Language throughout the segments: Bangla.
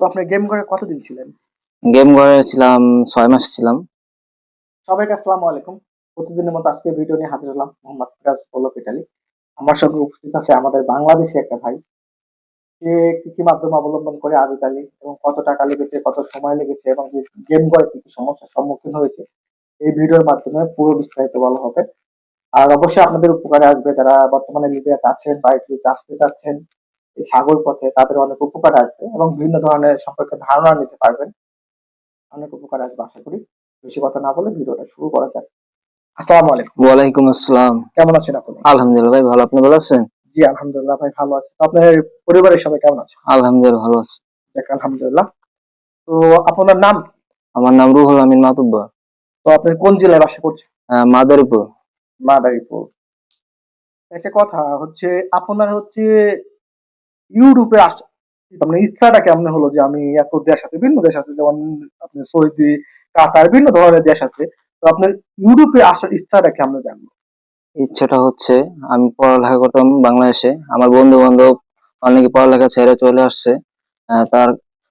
তো আপনি গেম ঘরে কতদিন ছিলেন? গেম ঘরে ছিলাম ছয় মাস ছিলাম। সবাইকে আসসালামু আলাইকুম। প্রতিদিনের মতো আজকে ভিডিও নিয়ে হাজির হলাম মোহাম্মদ ফিরাজ পলক ইটালি আমার সঙ্গে উপস্থিত আছে আমাদের বাংলাদেশি একটা ভাই। সে কি কি মাধ্যম অবলম্বন করে আজ ইতালি এবং কত টাকা লেগেছে কত সময় লেগেছে এবং যে গেম ঘরে কি কি সমস্যার সম্মুখীন হয়েছে এই ভিডিওর মাধ্যমে পুরো বিস্তারিত বলা হবে। আর অবশ্যই আপনাদের উপকারে আসবে যারা বর্তমানে লিবিয়াতে আছেন বা আসতে চাচ্ছেন। সাগর পথে তাদের অনেক উপকার আসবে এবং বিভিন্ন ধরনের সম্পর্কে ধারণা নিতে পারবেন। অনেক উপকার আসবে আশা করি। বেশি কথা না বলে ভিডিওটা শুরু করা যাক। আসসালামু আলাইকুম। ওয়ালাইকুম আসসালাম। কেমন আছেন আপনি? আলহামদুলিল্লাহ ভাই ভালো। আপনি ভালো আছেন? জি আলহামদুলিল্লাহ ভাই ভালো আছি। তো আপনার পরিবারের সবাই কেমন আছে? আলহামদুলিল্লাহ ভালো আছি। যাক আলহামদুলিল্লাহ। তো আপনার নাম? আমার নাম রুহুল আমিন মাতুব্বা। তো আপনি কোন জেলায় বাসা করছেন? মাদারীপুর। মাদারীপুর। একটা কথা হচ্ছে আপনার হচ্ছে ইউরোপে আস মানে ইচ্ছাটা কেমন হলো যে আমি এত দেশ আছে বিভিন্ন দেশ আছে, যেমন আপনি সৌদি, কাতার বিভিন্ন ধরনের দেশ আছে, তো আপনার ইউরোপে আসার ইচ্ছাটা কেমন জানলো? ইচ্ছাটা হচ্ছে, আমি পড়ালেখা করতাম বাংলাদেশে, আমার বন্ধু বান্ধব অনেকে পড়ালেখা ছেড়ে চলে আসছে তার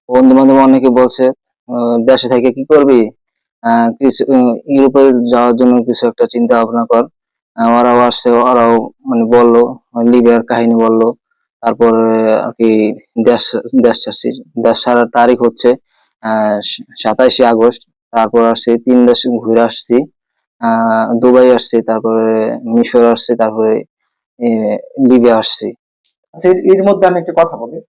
বন্ধু বান্ধব অনেকে বলছে দেশে থেকে কি করবি? কিছু ইউরোপে যাওয়ার জন্য কিছু একটা চিন্তা ভাবনা কর। ওরাও আসছে, ওরাও মানে বলল, লিবিয়ার কাহিনী বলল। তারপরে আর কি দেশ দেশ ছাড়ছি। দেশ ছাড়ার তারিখ হচ্ছে সাতাইশে আগস্ট। তারপর আসছি, তিন দেশ ঘুরে আসছি। দুবাই আসছি, তারপরে মিশর আসছি, তারপরে লিবিয়া আসছি। আচ্ছা এর- মধ্যে আমি একটা কথা বলি।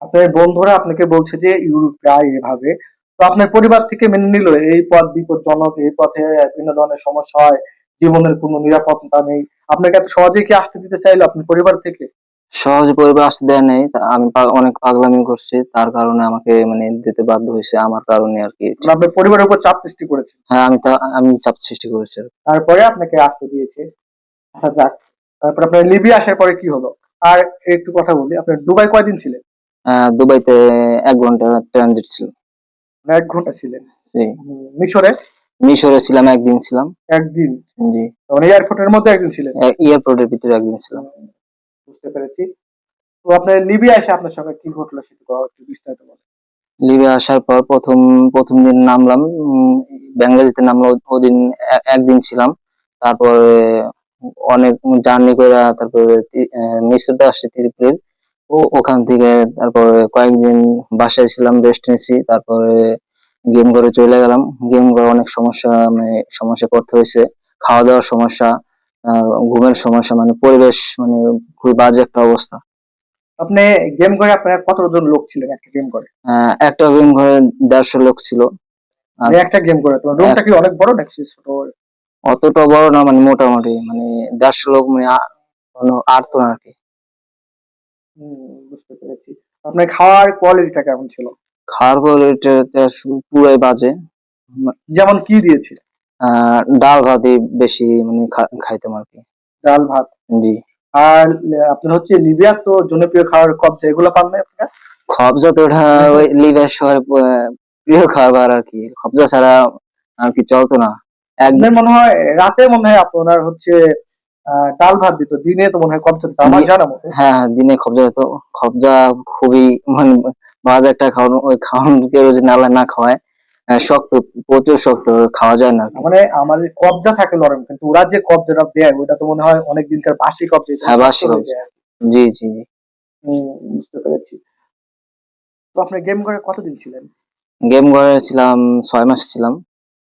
আপনার বন্ধুরা আপনাকে বলছে যে ইউরোপ আয় এভাবে। তো আপনার পরিবার থেকে মেনে নিল, এই পথ বিপজ্জনক, এই পথে বিভিন্ন ধরনের সমস্যা হয়, জীবনের কোনো নিরাপত্তা নেই। আপনাকে এত সহজে কি আসতে দিতে চাইলো আপনার পরিবার থেকে? সহজে পরিবার আসতে দেয় নাই তা আমি পা- অনেক পাগলামি করছি তার কারণে আমাকে মানে দিতে বাধ্য হয়েছে আমার কারণে আর কি। মানে আপনার পরিবারের উপর চাপ সৃষ্টি করেছে? হ্যাঁ আমি তা আমি চাপ সৃষ্টি করেছি আর কি। তারপরে আপনাকে আসতে দিয়েছে। আচ্ছা যাক। তারপর আপনার লিবিয়া আসার পরে কি হলো? আর একটু কথা বলি আপনার দুবাই কয়দিন ছিলেন? আহ দুবাইতে এক ঘণ্টা ট্রানজিট ছিল। মানে এক ঘণ্টা ছিলেন? জি। মিশরে? মিশরে ছিলাম একদিন ছিলাম। একদিন? জি। মানে এয়ারপোর্টের মধ্যে একদিন ছিলেন? এয়ারপোর্টের ভিতরে একদিন ছিলাম। বুঝতে পেরেছি। তো আপনার লিবিয়া এসে আপনার সঙ্গে কি ঘটলো সেটা একটু বিস্তারিত বলেন। লিবিয়া আসার পর প্রথম প্রথম দিন নামলাম বাংলাদেশে নামলাম, ওদিন একদিন ছিলাম। তারপরে অনেক জার্নি করে তারপরে মিশরতে আসছি ত্রিপুরের ও, ওখান থেকে তারপরে কয়েকদিন বাসায় ছিলাম রেস্ট নিয়েছি তারপরে গেম করে চলে গেলাম। গেম করে অনেক সমস্যা মানে সমস্যা করতে হয়েছে খাওয়া দাওয়ার সমস্যা ঘুমের সমস্যা মানে পরিবেশ মানে খুবই বাজে একটা অবস্থা। আপনি গেম করে আপনার কতজন লোক ছিলেন একটা গেম করে আহ, একটা গেম ঘরে দেড়শো লোক ছিল। আর- মানে একটা গেম করে তোমার রুমটা কি অনেক বড় নাকি ছোট? অতটা বড় না মানে মোটামুটি মানে দেড়শো লোক মানে আটতো না আর কি। বুঝতে পেরেছি। আপনার খাওয়ার কোয়ালিটিটা কেমন ছিল? খাওয়ার এটা পুরাই বাজে। যেমন কি দিয়েছে ডাল ভাতই বেশি মানে খাইতাম আর কি। ডাল ভাত? জি। আর আপনার হচ্ছে লিবিয়া তো জনপ্রিয় খাবার কবজা এগুলো পান না আপনারা? খবজা তো ওটা ওই লিভার শহরে প্রিয় খাবার আর কি। খবজা ছাড়া আর কি চলতো না। একদম আপনার মনে হয় রাতে মনে হয় আপনার হচ্ছে ডাল ভাত দিত দিনে তো মনে হয় কবজা দিত আমার জানা মতে। হ্যাঁ হ্যাঁ, দিনে খবজা হতো খবজা খুবই মানে বাজে একটা খাওয়ানো ওই খাওয়ানোকে যদি নালা না খাওয়ায়। শক্ত প্রচুর শক্ত খাওয়া যায় না। মানে আমাদের কবজা থাকে নরম কিন্তু ওরা যে কবজাটা দেয় ওটা তো মনে হয় অনেক দিনকার বাসি কবজা হ্যাঁ, বাসি কবজা। জি জি জি। বুঝতে পেরেছি। তো আপনি গেম করে কতদিন ছিলেন? গেম ঘরে ছিলাম ছয় মাস ছিলাম।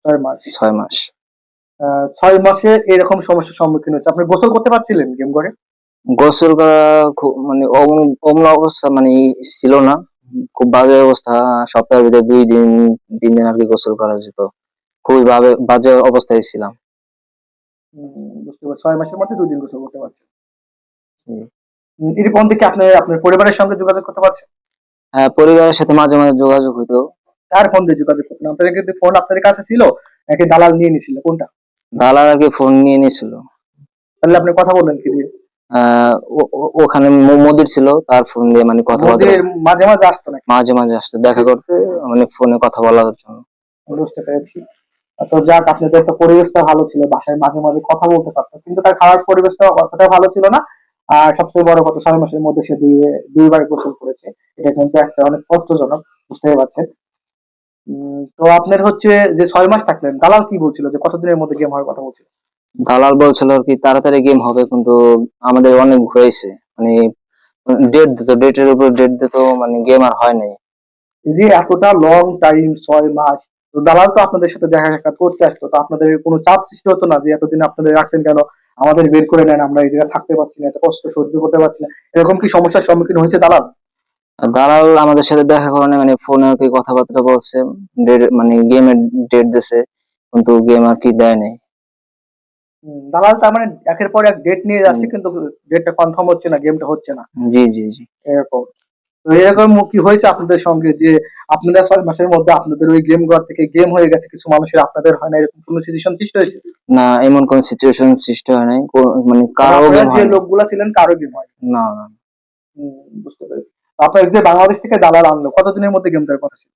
ছয় মাস। ছয় মাস। ছয় মাসে এরকম সমস্যার সম্মুখীন হচ্ছে আপনি গোসল করতে পারছিলেন গেম করে গোসল করা খুব মানে অমন অবস্থা মানে ছিল না। খুব বাজে অবস্থা। সপ্তাহের ভিতরে দুই দিন তিন দিন আর কি গোসল করা যেত। খুবই বাজে বাজে অবস্থায় ছিলাম। বুঝতে পারছি। ছয় মাসের মধ্যে দুদিন গোসল করতে পারছেন। হুম। হুম, এর মধ্যে কি আপনি আপনার পরিবারের সঙ্গে যোগাযোগ করতে পারছেন? হ্যাঁ পরিবারের সাথে মাঝে মাঝে যোগাযোগ হইতো। কার ফোন দিয়ে যোগাযোগ করতেন? আপনার কিন্তু ফোন আপনার কাছে ছিল নাকি দালাল নিয়ে নিছিল কোনটা? দালাল আর কি ফোন নিয়ে নিয়েছিল। তাহলে আপনি কথা বললেন কি দিয়ে? ওখানে মদির ছিল তার ফোন দিয়ে মানে কথা বলতে মাঝে মাঝে আসতো নাকি? মাঝে মাঝে আসতে দেখা করতে মানে ফোনে কথা বলার জন্য। বুঝতে পেরেছি। তো যাক আপনাদের তো পরিবেশটা ভালো ছিল বাসায় মাঝে মাঝে কথা বলতে পারতো কিন্তু তার খাওয়ার পরিবেশটা অতটা ভালো ছিল না। আর সবচেয়ে বড় কথা ছয় মাসের মধ্যে সে দুই দুইবার গোসল করেছে। এটা কিন্তু একটা অনেক কষ্টজনক বুঝতে পারছেন। উম, তো আপনার হচ্ছে যে ছয় মাস থাকলেন দালাল কি বলছিল? যে কতদিনের মধ্যে গেম হওয়ার কথা বলছিল? দালাল বলছিল আর কি তাড়াতাড়ি গেম হবে কিন্তু আমাদের অনেক হয়েছে। মানে ডেট দিত ডেটের উপর ডেট দিত মানে গেম আর হয় নাই। যে এতটা লং টাইম ছয় মাস। তো দালাল তো আপনাদের সাথে দেখা সাক্ষাৎ করতে আসতো তো আপনাদের কোনো চাপ সৃষ্টি হতো না যে এতদিন আপনাদের রাখছেন কেন? আমাদের বের করে নেন আমরা এই জায়গায় থাকতে পারছি না এত কষ্ট সহ্য করতে পারছি না। এরকম কি সমস্যার সম্মুখীন হয়েছে দালাল? দালাল আমাদের সাথে দেখা করে মানে ফোনে আর কি কথাবার্তা বলছে ডেট মানে গেমের ডেট দিছে কিন্তু গেম আর কি দেয় নাই। দালাল তার মানে একের পর এক ডেট নিয়ে যাচ্ছে কিন্তু ডেটটা কনফার্ম হচ্ছে না গেমটা হচ্ছে না। জি জি জি। এরকম। তো এরকম কি হয়েছে আপনাদের সঙ্গে যে আপনারা ছয় মাসের মধ্যে আপনাদের ওই গেম ঘর থেকে গেম হয়ে গেছে কিছু মানুষের আপনাদের হয় না এরকম কোনো সিচুয়েশন সৃষ্টি হয়েছে? না এমন কোন সিচুয়েশন সৃষ্টি হয় নাই। মানে কারও গেম যে নাই। ছিলেন কারও গেম হয় না না বুঝতে পেরেছি। আপনার যে বাংলাদেশ থেকে দালাল আনলো কতদিনের মধ্যে গেম দেওয়ার কথা ছিল?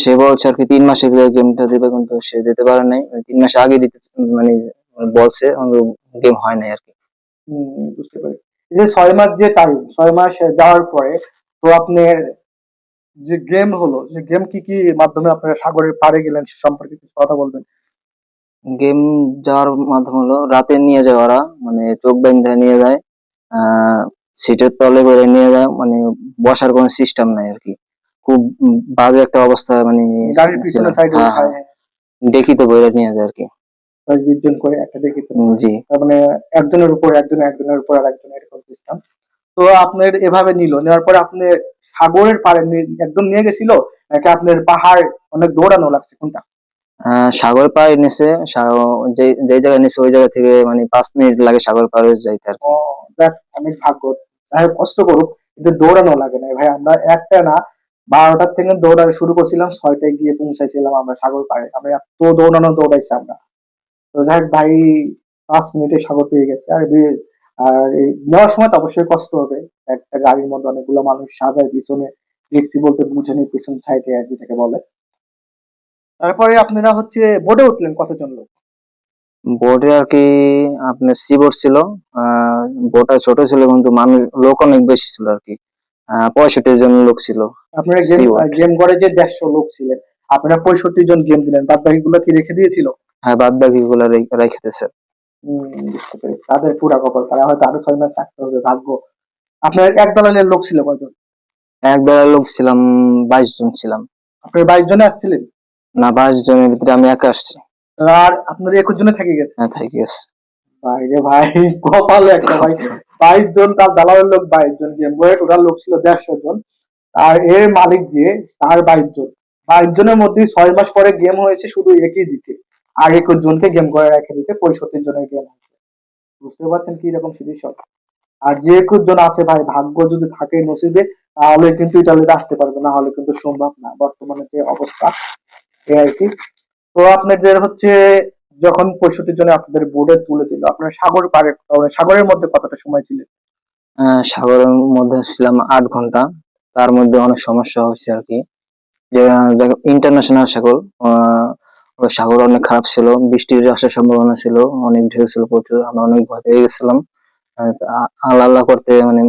সে বলছে আর কি তিন মাসের ভিতরে গেমটা দিবে কিন্তু সে দিতে পারে নাই। মানে তিন মাস আগে দিতে মানে বলছে গেম হয় নাই আর কি। বুঝতে এই যে ছয় মাস যে টাইম ছয় মাস যাওয়ার পরে তো আপনার যে গেম হলো যে গেম কি কি মাধ্যমে আপনারা সাগরের পাড়ে গেলেন সে সম্পর্কে কিছু কথা বলবেন? গেম যাওয়ার মাধ্যম হলো রাতে নিয়ে যায় ওরা মানে চোখ বেঁধে নিয়ে যায় আহ সিটের তলে করে নিয়ে যায় মানে বসার কোনো সিস্টেম নাই আর কি। খুব বাজে একটা অবস্থা মানে হ্যাঁ, হ্যাঁ। বইরা নিয়ে যায় আর কি। দশ বিশ জন করে একটা জি। মানে একজনের উপর একজন একজনের উপর আর একজন এরকম সিস্টেম তো আপনার এভাবে নিল। নেওয়ার পরে আপনি সাগরের নিয়ে- একদম নিয়ে গেছিল? নাকি আপনার পাহাড় অনেক দৌড়ানো লাগছে? কোনটা? সাগর পাড়ে নিচে যে যে জায়গায় নিচে ওই জায়গা থেকে মানে পাঁচ মিনিট লাগে সাগর পাড়ে যাইতে আর অনেক ভাগ্য। কষ্ট করুক। কিন্তু দৌড়ানো লাগে না। ভাই আমরা একটা না বারোটার থেকে দৌড়ানো শুরু করছিলাম, ছয়টায় গিয়ে পৌঁছাইছিলাম আমরা সাগর পাড়ে। আমরা এত দৌড়ানো দৌড়াইছি আমরা। তো যাই ভাই, পাঁচ মিনিটে সাগর পেয়ে গেছে। আর আর নেওয়ার সময় তো অবশ্যই কষ্ট হবে। একটা গাড়ির মধ্যে অনেকগুলো মানুষ সাজায়, পিছনে দেখছি বলতে বুঝেনি পিছন সাইডে আর যেটাকে বলে। তারপরে আপনারা হচ্ছে বোর্ডে উঠলেন কতজন লোক? বোর্ডে আর কি আপনার সিবোর্ড ছিল আহ বোটটা ছোট ছিল কিন্তু মানুষ, লোক অনেক বেশি ছিল আর কি। পঁয়ষট্টি জন লোক ছিল। আপনারা গেম করে যে দেড়শো লোক ছিলেন আপনারা পঁয়ষট্টি জন গেম দিলেন বাদ বাকি গুলো কি রেখে দিয়েছিল? হ্যাঁ বাদ বাকি গুলা রেখে দিয়েছে। তাদের পুরা কপাল তারা হয়তো আরও ছয় মাস থাকতে হবে ভাগ্য। আপনার এক দলের লোক ছিল কয়জন? এক দলের লোক ছিলাম বাইশ জন ছিলাম। আপনি বাইশ জনে আসছিলেন? না বাইশ জনের ভিতরে আমি একা আসছি। আর আপনার একুশ জনে থেকে গেছে হ্যাঁ থাকি গেছে। ভাই রে ভাই কপাল একটা ভাই। বাইশ জন তার দালালের লোক বাইশ জন গেম বয়ে টোটাল লোক ছিল দেড়শো জন, আর এর মালিক যে, তার বাইশ জন। বাইশ জনের মধ্যে ছয় মাস পরে গেম হয়েছে, শুধু একই দিতে আর একুশ জনকে গেম করে রেখে দিতে পঁয়ষট্টি জনের গেম হয়েছে। বুঝতে পারছেন কি রকম সিচুয়েশন আর যে একুশ জন আছে ভাই, ভাগ্য যদি থাকে নসিবে, তাহলে কিন্তু ইটালিতে আসতে পারবে, না হলে কিন্তু সম্ভব না। বর্তমানে যে অবস্থা এই আর কি। তো আপনাদের হচ্ছে যখন পঁয়ষট্টি জনে আপনাদের বোর্ডে তুলে দিল আপনার সাগর পাড়ে সাগরের মধ্যে কতটা সময় ছিলেন? আহ, সাগরের মধ্যে ছিলাম আট ঘণ্টা। তার মধ্যে অনেক সমস্যা হয়েছে আর কি। যে ইন্টারন্যাশনাল সাগর সাগর অনেক খারাপ ছিল বৃষ্টির আসার সম্ভাবনা ছিল অনেক ঢেউ ছিল প্রচুর আমরা অনেক ভয় পেয়ে গেছিলাম। আল্লাহ আল্লাহ করতে মানে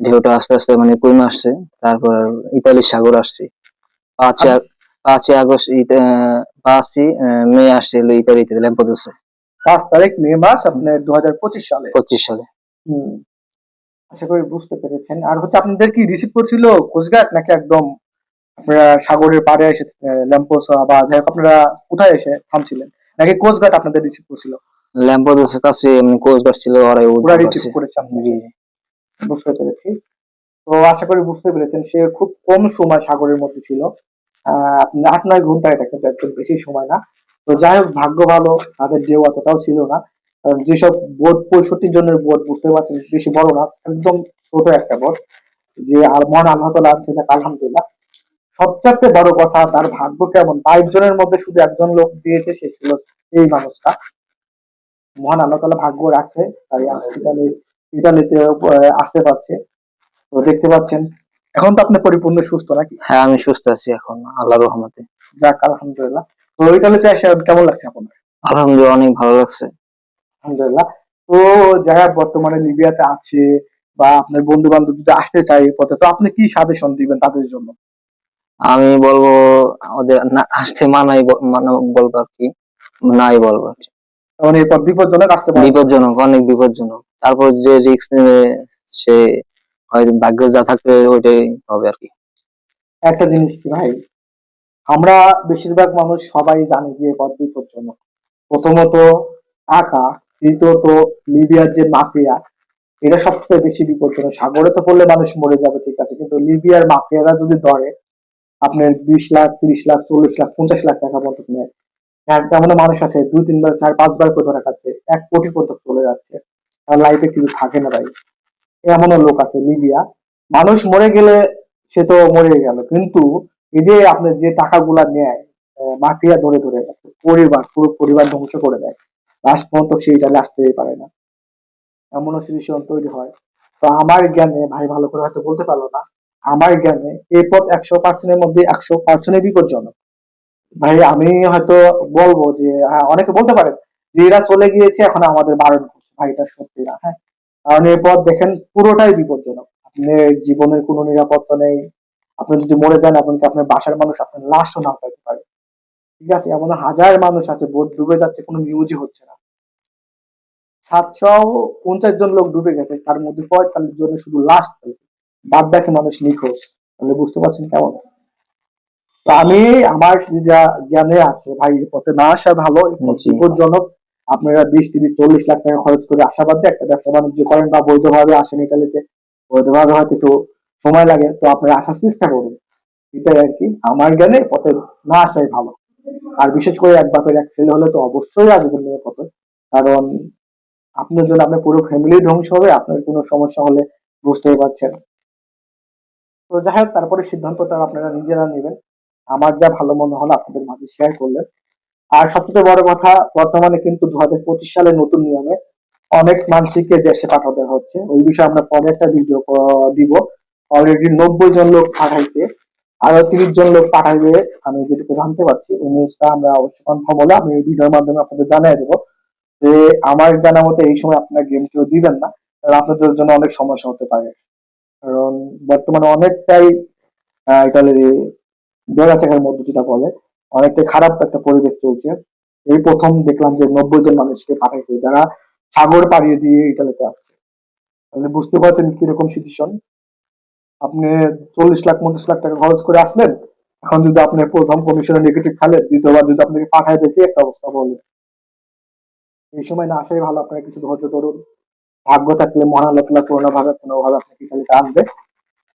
ঢেউটা আস্তে আস্তে মানে কমে আসছে। তারপর ইতালির সাগর আসছে। পাঁচই আগস্ট পাঁচই মে আসছে হলো ইতালিতে ল্যাম্পোদোসে। পাঁচ তারিখ মে মাস আপনার দু হাজার পঁচিশ সালে। পঁচিশ সালে। হুম। আশা করি বুঝতে পেরেছেন। আর হচ্ছে আপনাদের কি রিসিভ করছিল কোচঘাট নাকি একদম আপনারা সাগরের পাড়ে এসে ল্যাম্পোসা বা যাই হোক আপনারা কোথায় এসে থামছিলেন? নাকি কোচঘাট আপনাদের রিসিভ করছিল? ল্যাম্পোদোসের কাছে এমনি কোচগার্ড ছিল ওরাই উদ্ধার রিসিভ করছে করেছে জি। বুঝতে পেরেছি। তো আশা করি বুঝতে পেরেছেন সে খুব কম সময় সাগরের মধ্যে ছিল। আট নয় ঘণ্টা এটা কিন্তু একদম বেশি সময় না। তো যাই হোক ভাগ্য ভালো তাদের ঢেউ অতটাও ছিল না। কারণ যেসব বোট পঁয়ষট্টি জনের বোট বুঝতে পারছেন বেশি বড় না একদম ছোট একটা বোট। যে আর মহান আল্লাহ তালা আছে যাক আলহামদুলিল্লাহ। সবচাইতে বড় কথা তার ভাগ্য কেমন? বাইশ জনের মধ্যে শুধু একজন লোক দিয়েছে সে ছিল এই মানুষটা। মহান আল্লাহ ভাগ্য রাখছে তাই ইটালিতে আহ, আসতে পারছে। তো দেখতে পাচ্ছেন এখন তো আপনি পরিপূর্ণ সুস্থ নাকি? হ্যাঁ আমি সুস্থ আছি এখন আল্লাহর রহমতে। যাক আলহামদুলিল্লাহ। তো ইটালিতে এসে কেমন লাগছে আপনার? আলহামদুলিল্লাহ অনেক ভালো লাগছে। আলহামদুলিল্লাহ। তো যারা বর্তমানে লিবিয়াতে আছে বা আপনার বন্ধু বান্ধব যদি আসতে চাই পথে তো আপনি কি সাজেশন দিবেন তাদের জন্য? আমি বলব ওদের না আসতে মানাই মানা বলব আর কি নাই বলব আর কি। মানে এরপর বিপজ্জনক আসতে পারে। বিপজ্জনক অনেক বিপজ্জনক। তারপর যে রিস্ক নেবে সে ভাগ্য যা থাকবে ওইটাই হবে আর কি। একটা জিনিস কি ভাই? আমরা বেশিরভাগ মানুষ সবাই জানি যে পথ বিপজ্জনক। প্রথমত টাকা দ্বিতীয়ত লিবিয়ার যে মাফিয়া এটা সবচেয়ে বেশি বিপজ্জনক। সাগরে তো পড়লে মানুষ মরে যাবে, ঠিক আছে, কিন্তু লিবিয়ার মাফিয়ারা যদি ধরে, আপনার বিশ লাখ, তিরিশ লাখ, চল্লিশ লাখ, পঞ্চাশ লাখ টাকা পর্যন্ত নেয়। তেমন মানুষ আছে, দুই তিনবার চার, পাঁচবার করে ধরে খাচ্ছে, এক কোটি পর্যন্ত চলে যাচ্ছে। তার লাইফে কিছু থাকে না ভাই। এমনও লোক আছে লিবিয়া। মানুষ মরে গেলে সে তো মরে গেল। কিন্তু এই যে আপনার যে টাকাগুলা নেয় মাফিয়া ধরে ধরে পরিবার পুরো পরিবার ধ্বংস করে দেয় লাস্ট পর্যন্ত সেইটা আসতেই পারে না। এমনও সিচুয়েশন তৈরি হয়। তো আমার জ্ঞানে ভাই ভালো করে হয়তো বলতে পারল না আমার জ্ঞানে এই পথ একশো পার্সেন্টের মধ্যে একশো পার্সেন্টের বিপজ্জনক। ভাই আমি হয়তো বলব যে হ্যাঁ, অনেকে বলতে পারেন যে এরা চলে গিয়েছে এখন আমাদের বারণ করছে। ভাই এটা সত্যি না হ্যাঁ। কারণ এই পথ দেখেন পুরোটাই বিপজ্জনক। আপনার জীবনের কোনো নিরাপত্তা নেই। আপনি যদি মরে যান এমনকি আপনার বাসার মানুষ আপনার লাশও না পাইতে পারে। ঠিক আছে? এমন হাজার মানুষ আছে বোট ডুবে যাচ্ছে কোনো নিউজই হচ্ছে না। সাতশো পঞ্চাশ জন লোক ডুবে গেছে তার মধ্যে পঁয়তাল্লিশ জনের শুধু লাশ বাদ বাকি মানুষ নিখোঁজ। তাহলে বুঝতে পারছেন কেমন? তো আমি আমার যা জ্ঞানে আছে ভাই পথে না আসা ভালো বিপজ্জনক। আপনারা বিশ তিরিশ, চল্লিশ লাখ টাকা খরচ করে আশাবাদ একটা ব্যবসা বাণিজ্য করেন বা বৈধভাবে আসেন ইটালিতে বৈধভাবে হয়তো একটু সময় লাগে, তো আপনারা আসার চেষ্টা করুন। এটাই আর কি, আমার জ্ঞানে পথে না আসাই ভালো। আর বিশেষ করে এক বাপের এক ছেলে হলে তো অবশ্যই আসবেন পথে। কারণ আপনার জন্য আপনার পুরো ফ্যামিলি ধ্বংস হবে, আপনার কোনো সমস্যা হলে বুঝতেই পারছেন তো যাই হোক, তারপরে সিদ্ধান্তটা আপনারা নিজেরা নেবেন। আমার যা ভালো মনে হলো আপনাদের মাঝে শেয়ার করলেন। আর সবচেয়ে বড় কথা, বর্তমানে কিন্তু দু পঁচিশ সালের নতুন নিয়মে অনেক মানুষকে দেশে পাঠাতে হচ্ছে। ওই বিষয়ে আমরা পরে একটা ভিডিও দিব। অলরেডি নব্বই জন লোক পাঠাইছে। আরও তিরিশ জন লোক পাঠাইবে। আমি যেটুকু জানতে পারছি, ওই নিউজটা আমরা অবশ্যই কনফার্ম হলে আমি এই ভিডিওর মাধ্যমে আপনাদের জানিয়ে দেবো যে আমার জানা মতে এই সময় আপনারা গেম কেউ দিবেন না। আপনাদের জন্য অনেক সমস্যা হতে পারে। কারণ বর্তমানে অনেকটাই ইটালির বেড়াচাকার মধ্যে যেটা বলে অনেকটাই খারাপ একটা পরিবেশ চলছে। এই প্রথম দেখলাম যে নব্বই জন মানুষকে পাঠাইছে, যারা সাগর পাড়িয়ে দিয়ে ইটালিতে আসছে। তাহলে বুঝতে পারছেন কীরকম সিচুয়েশন আপনি চল্লিশ লাখ, পঞ্চাশ লাখ টাকা খরচ করে আসলেন, এখন যদি আপনি প্রথম কমিশনে নেগেটিভ খালেন দ্বিতীয়বার যদি আপনাকে পাঠায় দেখি, একটা অবস্থা বলে। এই সময় না আসাই ভালো, আপনারা কিছু ধৈর্য ধরুন। ভাগ্য থাকলে মহান আল্লাহ তাআলা কোনোভাবে আপনাকে ইটালিতে আনবে।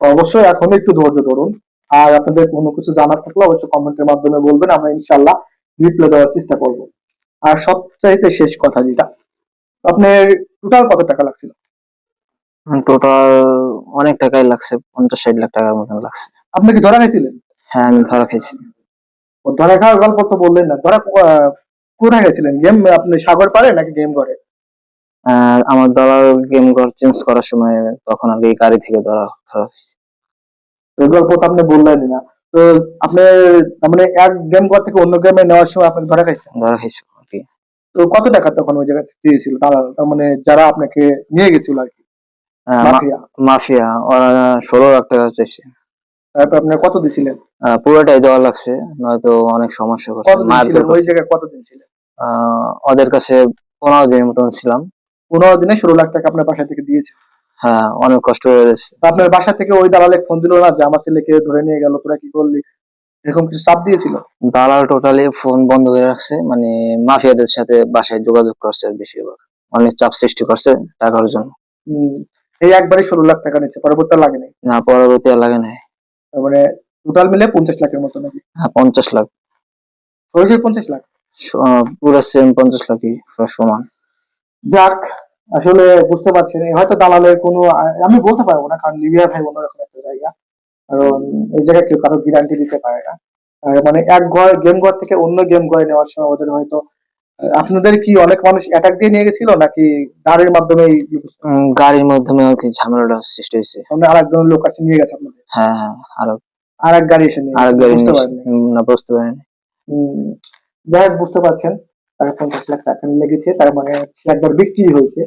অবশ্যই এখন একটু ধৈর্য ধরুন। আর আপনাদের কোনো কিছু জানার থাকলে অবশ্যই কমেন্টের মাধ্যমে বলবেন আমরা ইনশাল্লাহ রিপ্লাই দেওয়ার চেষ্টা করব। আর সবচাইতে শেষ কথা যেটা আপনার টোটাল কত টাকা লাগছিল? টোটাল অনেক টাকাই লাগছে পঞ্চাশ ষাট লাখ টাকার মতন লাগছে। আপনি কি ধরা গেছিলেন হ্যাঁ আমি ধরা খাইছি। ধরা খাওয়ার গল্প তো বললেন না ধরা কোথায় গেছিলেন? গেম আপনি সাগর পারে নাকি গেম করে আহ, আমার দালাল গেম ঘর চেঞ্জ করার সময় তখন আর কি গাড়ি থেকে ধরা ধরা হয়েছে এই গল্প তো আপনি বললেন না। তো আপনি মানে এক গেম ঘর থেকে অন্য গেমে নেওয়ার সময় আপনি ধরা খাইছেন? ধরা খাইছে তো কত টাকা তখন ওই জায়গায় চেয়েছিল তারা তার মানে যারা আপনাকে নিয়ে গেছিল আর কি? মাফিয়া? মাফিয়া ষোলো লাখ টাকা চাইছে। তারপর আপনি কত দিছিলেন? পুরোটাই দেওয়া লাগছে নয়তো অনেক সমস্যা করছে ওই জায়গায় কত দিন ছিলেন? আহ, ওদের কাছে পনেরো দিনের মতন ছিলাম। পনেরো দিনে ষোলো লাখ টাকা আপনার বাসা থেকে দিয়েছে। হ্যাঁ অনেক কষ্ট হয়ে গেছে। আপনার বাসা থেকে ওই দালালে ফোন দিল না যে আমার ছেলেকে ধরে নিয়ে গেল? তোরা কি করলি? এরকম কিছু চাপ দিয়েছিল? দালাল টোটালি ফোন বন্ধ করে রাখছে মানে মাফিয়াদের সাথে বাসায় যোগাযোগ করছে বেশিরভাগ। অনেক চাপ সৃষ্টি করছে টাকার জন্য। এই একবারে ষোলো লাখ টাকা নিচ্ছে পরবর্তী আর লাগে নাই? না পরবর্তী আর লাগে নাই। মানে টোটাল মিলে পঞ্চাশ লাখের মতো নাকি? হ্যাঁ পঞ্চাশ লাখ। সরাসরি পঞ্চাশ লাখ? পুরো সেম পঞ্চাশ লাখই সমান। যাক আসলে বুঝতে পারছি না। হয়তো দালালের কোনো আমি বলতে পারব না কারণ লিবিয়া ভাই অন্যরকম একটা জায়গা। কারণ এই জায়গায় কেউ কারও গ্যারান্টি দিতে পারে না। মানে এক ঘর গেম ঘর থেকে অন্য গেম ঘরে নেওয়ার সময় ওদের হয়তো আপনাদের কি অনেক মানুষ অ্যাটাক দিয়ে নিয়ে গেছিল নাকি গাড়ির মাধ্যমে গাড়ির মাধ্যমে আর কি ঝামেলাটা সৃষ্টি হয়েছে। সামনে আর একজন লোক আছে নিয়ে গেছে আপনাদের? হ্যাঁ হ্যাঁ আরও আর এক গাড়ি এসে নিয়ে আরেক গাড়ি না বুঝতে পারিনি। যাই হোক বুঝতে পারছেন। তার পঞ্চাশ লাখ টাকা লেগেছে তার মানে একবার বিক্রি হয়েছে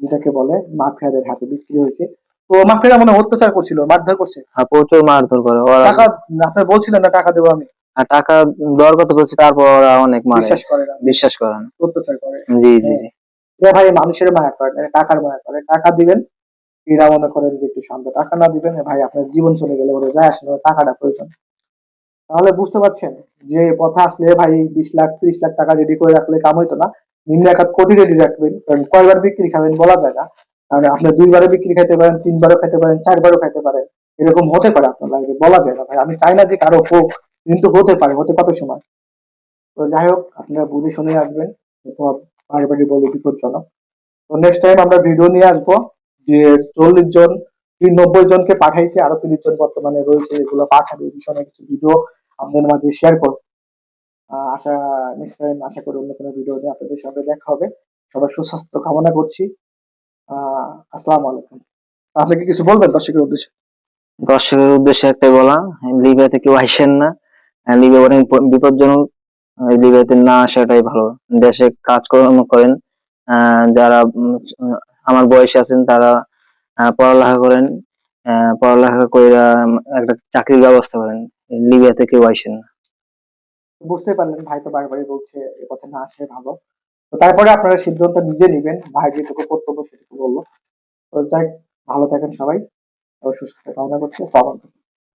যেটাকে বলে মাফিয়াদের হাতে বিক্রি হয়েছে। তো মাফিয়ারা মনে অত্যাচার করছিল মারধর করছে। আর প্রচুর মারধর করে ওরা টাকা আপনি বলছিলেন না টাকা দেবো আমি। আর টাকা দেওয়ার কথা বলছি তারপর ওরা অনেক মারে। বিশ্বাস করে না। বিশ্বাস করে না। অত্যাচার করে। জি জি জি। ভাই মানুষের মায়া করে না, টাকার মায়া করে। টাকা দিবেন এরা মনে করেন যে একটু শান্ত। টাকা না দিবেন ভাই আপনার জীবন চলে গেলে ওরা যায় আসলে টাকাটা প্রয়োজন। তাহলে বুঝতে পারছেন যে পথে আসলে ভাই বিশ লাখ, ত্রিশ লাখ টাকা রেডি করে রাখলে কাম হইতো না। নিম্ন এক কোটি রেডি রাখবেন, কারণ কয়বার বিক্রি খাবেন বলা যায় না। কারণ আপনি দুইবারে বিক্রি খাইতে পারেন, তিনবারও খাইতে পারেন, চারবারও খাইতে পারেন, এরকম হতে পারে আপনার লাইফে বলা যায় না ভাই। আমি চাই না যে কারও হোক, কিন্তু হতে পারে, হতে কত সময়। তো যাই হোক, আপনারা বুঝে শুনে আসবেন বাড়ি বাড়ি বলে বিপজ্জনক। তো নেক্সট টাইম আমরা ভিডিও নিয়ে আসব যে চল্লিশ জন নব্বই জনকে পাঠাইছে, আরও তিরিশ জন বর্তমানে রয়েছে, এগুলো পাঠাবে, এই বিষয়ে কিছু ভিডিও আপনাদের মাঝে শেয়ার করব। আশা টাইম আশা করি অন্য কোনো ভিডিও নিয়ে আপনাদের সঙ্গে দেখা হবে। সবার সুস্বাস্থ্য কামনা করছি। আসসালামু আলাইকুম। আপনি কি কিছু বলবেন দর্শকের উদ্দেশ্যে? দর্শকের উদ্দেশ্যে একটাই বলা লিবিয়াতে কেউ আসেন না। লিবিয়া অনেক বিপজ্জনক। লিবিয়াতে না আসাটাই ভালো। দেশে কাজকর্ম করেন। যারা আমার বয়সে আছেন তারা পড়ালেখা করেন পড়ালেখা করে একটা চাকরির ব্যবস্থা করেন, লিবিয়াতে কেউ আসেন না। বুঝতে পারলেন, ভাই তো বারবারই বলছে এ পথে না আসে ভালো। তো তারপরে আপনারা সিদ্ধান্ত নিজে নেবেন, ভাই যেটুকু কর্তব্য সেটুকু বলল। তো যাই ভালো থাকেন সবাই সুস্থ কামনা করছি